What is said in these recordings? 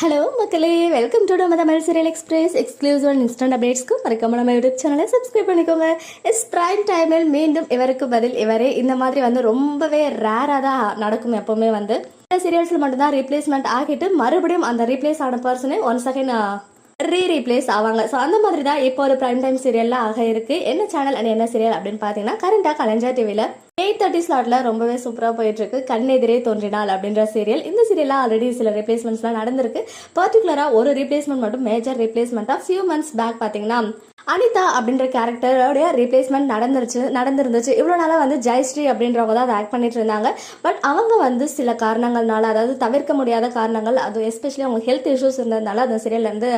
Hello மக்களே. Welcome to நம்ம Tamil serial express exclusive and instant அப்டேட்ஸ்க்கு மறக்காம நம்ம யூடியூப் சேனலை சப்ஸ்கிரைப் பண்ணிக்கோங்க. இஸ் பிரைம் டைமில் மீண்டும் இவருக்கு பதில். இவரே இந்த மாதிரி வந்து ரொம்பவே ரேராக தான் நடக்கும் எப்பவுமே வந்து. இந்த சீரியல்ஸில் மட்டும்தான் ரீப்ளேஸ்மெண்ட் ஆகிட்டு மறுபடியும் அந்த ரீப்ளேஸ் ஆன பர்சனே ஒன் செகண்ட் ரீ ரீப்ளேஸ் ஆவாங்க. ஸோ அந்த மாதிரி தான் இப்போ ஒரு பிரைம் டைம் சீரியல்ல ஆக இருக்கு. என்ன சேனல் அண்ட் என்ன சீரியல் அப்படின்னு பார்த்தீங்கன்னா கரண்டாக கலைஞர் டிவியில் எயிட் தேர்ட்டி ஸ்லாட்ல ரொம்பவே சூப்பராக போயிட்டு இருக்கு கண்ணெதிரே தோன்றினாள் அப்படின்ற சீரியல் இந்த சீரியலில் ஆல்ரெடி சில ரீப்ளேஸ்மெண்ட்ஸ்லாம் நடந்திருக்கு. பர்டிகுலராக ஒரு ரீப்ளேஸ்மெண்ட் மட்டும் மேஜர் ரீப்ளேஸ்மெண்ட்டாக ஃபியூ மந்த்ஸ் பேக் பார்த்தீங்கன்னா அனிதா அப்படின்ற கேரக்டரோடைய ரீப்ளேஸ்மெண்ட் நடந்துருச்சு நடந்திருந்துச்சு. இவ்வளோ நாளாக வந்து ஜெயஸ்ரீ அப்படின்றவங்க தான் அதை ஆக்ட் பண்ணிட்டு இருந்தாங்க. பட் அவங்க வந்து சில காரணங்கள்னால அதாவது தவிர்க்க முடியாத காரணங்கள் அது எஸ்பெஷலி அவங்க ஹெல்த் இஷ்யூஸ் இருந்ததுனால அந்த சீரியல்லேருந்து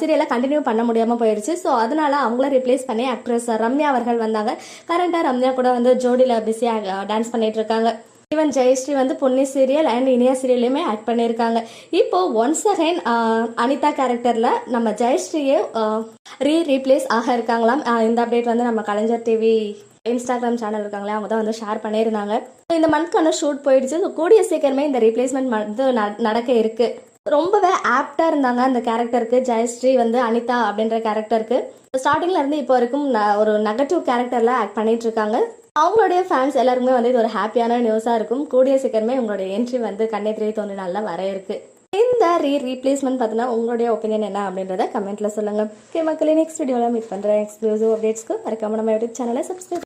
சீரியலை கண்டினியூ பண்ண முடியாமல் போயிடுச்சு ஸோ அதனால அவங்கள ரீப்ளேஸ் பண்ணி ஆக்ட்ரஸ் ரம்யா அவர்கள் வந்தாங்க. கரண்டாக ரம்யா கூட வந்து ஜோடியில் பிஸியாக டான்ஸ் பண்ணிட்டு இருக்காங்க. ஈவன் ஜெயஸ்ரீ வந்து பொன்னி சீரியல் அண்ட் இனியா சீரியல்லையுமே ஆக்ட் பண்ணியிருக்காங்க இப்போ ஒன்ஸ் அகைன் அனிதா கேரக்டரில் நம்ம ஜெயஸ்ரீயே ரீ ரீப்ளேஸ் ஆக இருக்காங்களாம் இந்த அப்டேட் வந்து நம்ம கலைஞர் டிவி இன்ஸ்டாகிராம் சேனல் இருக்காங்களே அவங்க தான் வந்து ஷேர் பண்ணியிருந்தாங்க. இந்த மந்த்க்கான ஷூட் போயிடுச்சு. கூடிய சீக்கிரமே இந்த ரீப்ளேஸ்மெண்ட் வந்து நடக்க இருக்கு. ரொம்பவே ஆப்டாக இருந்தாங்க அந்த கேரக்டருக்கு ஜெயஸ்ரீ வந்து அனிதா அப்படின்ற கேரக்டருக்கு ஸ்டார்டிங்ல இருந்து இப்போ வரைக்கும் ந- ஒரு நெகட்டிவ் கேரக்டர்ல ஆக்ட் பண்ணிட்டு இருக்காங்க. அவங்களுடைய ஃபேன்ஸ் எல்லாருக்குமே வந்து இது ஒரு ஹாப்பியான நியூஸாக இருக்கும். கூடிய சீக்கிரமே உங்களுடைய என்ட்ரி வந்து கண்ணெதிரே தோன்றினால வர இருக்கு இந்த ரீ ரீப்ளேஸ்மெண்ட் பார்த்தீங்கன்னா உங்களுடைய ஒப்பீனியன் என்ன அப்படின்றத கமெண்ட்ல சொல்லுங்க. ஓகே மக்களே நெக்ஸ்ட் வீடியோவில் மீட் பண்ணுறேன் எக்ஸ்க்ளூசிவ் அப்டேட்ஸ்க்கு மறக்காம நம்ம யூடியூப் சேனலை சப்ஸ்கிரைப்